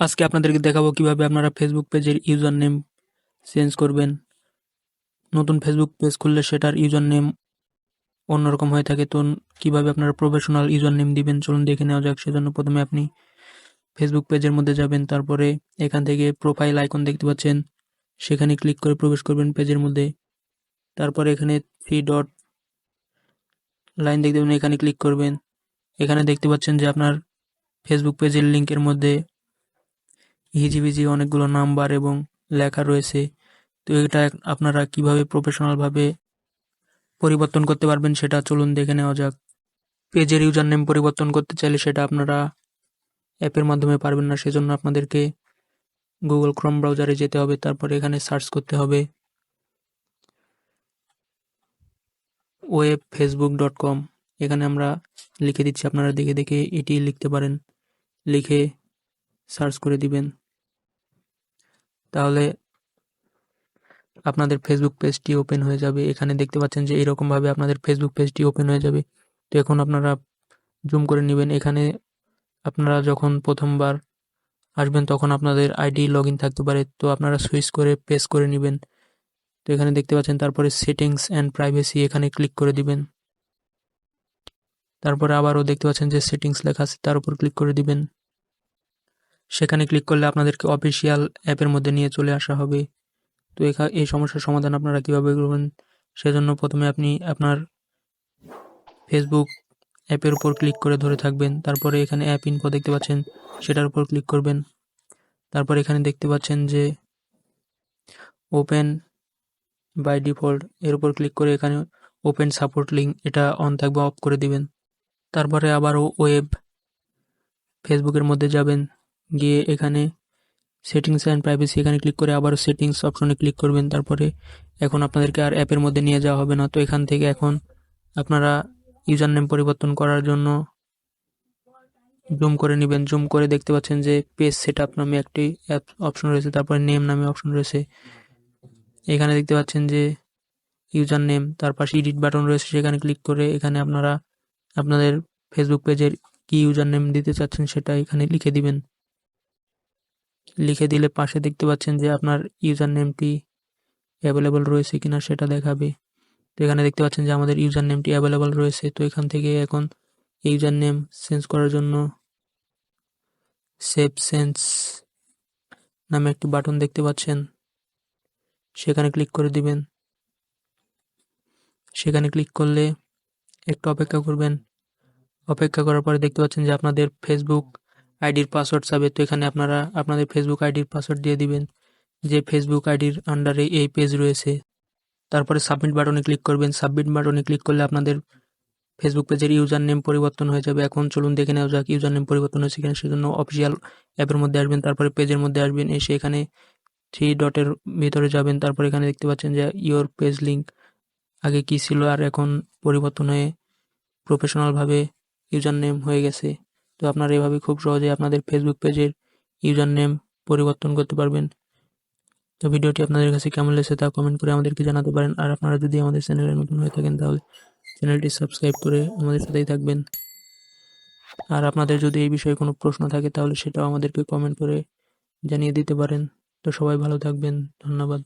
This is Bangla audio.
আজকে আপনাদেরকে দেখাবো কীভাবে আপনারা ফেসবুক পেজের ইউজার নেম চেঞ্জ করবেন। নতুন ফেসবুক পেজ খুললে সেটার ইউজার নেম অন্যরকম হয়ে থাকে। তো কীভাবে আপনারা প্রফেশনাল ইউজার নেম দিবেন, চলুন দেখে নেওয়া যাক। সেজন্য প্রথমে আপনি ফেসবুক পেজের মধ্যে যাবেন, তারপরে এখান থেকে প্রোফাইল আইকন দেখতে পাচ্ছেন। সেখানে ক্লিক করে প্রবেশ করবেন পেজের মধ্যে। তারপরে এখানে থ্রি ডট লাইন দেখতে পাবেন, এখানে ক্লিক করবেন। এখানে দেখতে পাচ্ছেন যে আপনার ফেসবুক পেজের লিঙ্কের মধ্যে হিজিবিজি অনেকগুলো নাম্বার এবং লেখা রয়েছে। তো এটা আপনারা কীভাবে প্রফেশনালভাবে পরিবর্তন করতে পারবেন সেটা চলুন দেখে নেওয়া যাক। পেজের ইউজার নেম পরিবর্তন করতে চাইলে সেটা আপনারা অ্যাপের মাধ্যমে পারবেন না, সেজন্য আপনাদেরকে গুগল ক্রোম ব্রাউজারে যেতে হবে, তারপরে এখানে সার্চ করতে হবে। ওয়েব ফেসবুক ডট কম এখানে আমরা লিখে দিচ্ছি, আপনারা দেখে দেখে এটি লিখতে পারেন। লিখে সার্চ করে দিবেন। তাহলে আপনাদের ফেসবুক পেজটি ওপেন হয়ে যাবে। এখানে দেখতে পাচ্ছেন যে এরকমভাবে আপনাদের ফেসবুক পেজটি ওপেন হয়ে যাবে। তো এখন আপনারা জুম করে নেবেন। এখানে আপনারা যখন প্রথমবার আসবেন, তখন আপনাদের আইডি লগ থাকতে পারে। তো আপনারা সুইচ করে পেস করে নেবেন। তো এখানে দেখতে পাচ্ছেন, তারপরে সেটিংস অ্যান্ড প্রাইভেসি এখানে ক্লিক করে দিবেন। তারপরে আবারও দেখতে পাচ্ছেন যে সেটিংস লেখা আছে, তার উপর ক্লিক করে দিবেন। সেখানে ক্লিক করলে আপনাদেরকে অফিসিয়াল অ্যাপের মধ্যে নিয়ে চলে আসা হবে। তো এই সমস্যার সমাধান আপনারা কীভাবে করবেন? সেজন্য প্রথমে আপনি আপনার ফেসবুক অ্যাপের উপর ক্লিক করে ধরে থাকবেন। তারপরে এখানে অ্যাপ ইনফো দেখতে পাচ্ছেন, সেটার উপর ক্লিক করবেন। তারপর এখানে দেখতে পাচ্ছেন যে ওপেন বাই ডিফল্ট এর উপর ক্লিক করে এখানে ওপেন সাপোর্ট লিঙ্ক এটা অন থাকবে অফ করে দিবেন। তারপরে আবারও ওয়েব ফেসবুকের মধ্যে যাবেন। গিয়ে এখানে সেটিংস অ্যান্ড প্রাইভেসি এখানে ক্লিক করে আবারও সেটিংস অপশনে ক্লিক করবেন। তারপরে এখন আপনাদেরকে আর অ্যাপের মধ্যে নিয়ে যাওয়া হবে না। তো এখান থেকে এখন আপনারা ইউজার নেম পরিবর্তন করার জন্য জুম করে নেবেন। জুম করে দেখতে পাচ্ছেন যে পেজ সেট আপ নামে একটি অ্যাপ অপশন রয়েছে, তারপরে নেম নামে অপশন রয়েছে। এখানে দেখতে পাচ্ছেন যে ইউজার নেম তার পাশে ইডিট বাটন রয়েছে, সেখানে ক্লিক করে এখানে আপনারা আপনাদের ফেসবুক পেজের কি ইউজার নেম দিতে চাচ্ছেন সেটা এখানে লিখে দিবেন। লিখে দিলে পাশে দেখতে পাচ্ছেন যে আপনার ইউজার নেমটি অ্যাভেলেবল রয়েছে কিনা সেটা দেখাবে। তো এখানে দেখতে পাচ্ছেন যে আমাদের ইউজার নেমটি অ্যাভেলেবল রয়েছে। তো এখান থেকে এখন ইউজার নেম চেঞ্জ করার জন্য সেভ সেন্স নামে একটি বাটন দেখতে পাচ্ছেন। সেখানে ক্লিক করে দিবেন। সেখানে ক্লিক করলে একটু অপেক্ষা করবেন। অপেক্ষা করার পরে দেখতে পাচ্ছেন যে আপনাদের ফেসবুক আইডির পাসওয়ার্ড চাবে, তো এখানে আপনারা আপনাদের ফেসবুক আইডির পাসওয়ার্ড দিয়ে দিবেন, যে ফেসবুক আইডির আন্ডারে এই পেজ রয়েছে। তারপরে সাবমিট বাটনে ক্লিক করবেন। সাবমিট বাটনে ক্লিক করলে আপনাদের ফেসবুক পেজের ইউজার নেম পরিবর্তন হয়ে যাবে। এখন চলুন দেখে নেওয়া যাক ইউজার নেম পরিবর্তন হয়েছে কিনা, সেজন্য অফিসিয়াল অ্যাপের মধ্যে আসবেন, তারপরে পেজের মধ্যে আসবেন, এসে এখানে থ্রি ডটের ভিতরে যাবেন। তারপরে এখানে দেখতে পাচ্ছেন যে ইওর পেজ লিঙ্ক আগে কি ছিল, আর এখন পরিবর্তন হয়ে প্রফেশনালভাবে ইউজার নেম হয়ে গেছে। তো আপনারা এভাবে খুব সহজে আপনাদের ফেসবুক পেজের ইউজার নেম পরিবর্তন করতে পারবেন। তো ভিডিওটি আপনাদের কাছে কেমন লেগেছে তা কমেন্ট করে আমাদেরকে জানাতে পারেন। আর আপনারা যদি আমাদের চ্যানেলে নতুন হয়ে থাকেন, তাহলে চ্যানেলটি সাবস্ক্রাইব করে আমাদের সাথেই থাকবেন। আর আপনাদের যদি এই বিষয়ে কোনো প্রশ্ন থাকে, তাহলে সেটাও আমাদেরকে কমেন্ট করে জানিয়ে দিতে পারেন। তো সবাই ভালো থাকবেন। ধন্যবাদ।